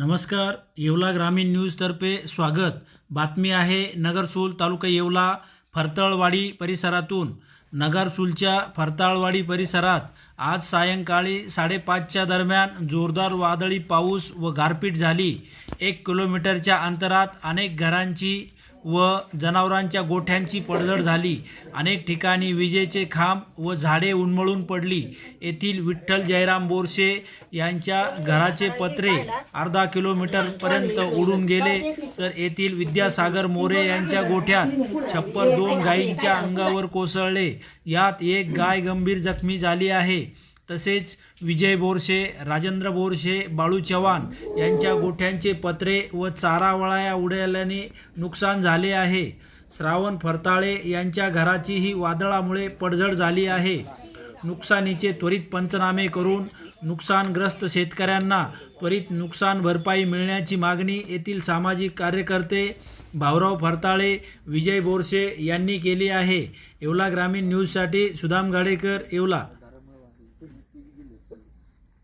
नमस्कार येवला ग्रामीण न्यूजतर्फे स्वागत. बातमी आहे नगरसूल तालुका येवला फरताळवाडी परिसरातून. नगरसूलच्या फरताळवाडी परिसरात आज सायंकाळी साडेपाचच्या दरम्यान जोरदार वादळी पाऊस व गारपीट झाली. एक किलोमीटरच्या अंतरात अनेक घरांची व जनावरांच्या गोठ्यांची पडझड झाली. अनेक ठिकाणी विजेचे खांब व झाडे उन्मळून पडली. येथील विठ्ठल जयराम बोरसे यांच्या घराचे पत्रे अर्धा किलोमीटरपर्यंत उडून गेले. तर येथील विद्यासागर मोरे यांच्या गोठ्यात छप्पर दोन गायींच्या अंगावर कोसळले. यात एक गाय गंभीर जखमी झाली आहे. तसेच विजय बोरसे राजेंद्र बोरसे बाळू चव्हाण यांच्या गोठ्यांचे पत्रे व चारावळाया उडाल्याने नुकसान झाले आहे. श्रावण फरताळे यांच्या घराचीही वादळामुळे पडझड झाली आहे. नुकसानीचे त्वरित पंचनामे करून नुकसानग्रस्त शेतकऱ्यांना त्वरित नुकसान भरपाई मिळण्याची मागणी येथील सामाजिक कार्यकर्ते भाऊराव फरताळे विजय बोरसे यांनी केली आहे. येवला ग्रामीण न्यूजसाठी सुदाम गाडेकर येवला.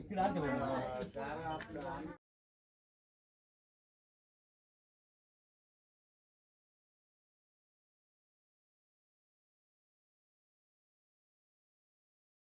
ఇక్కడ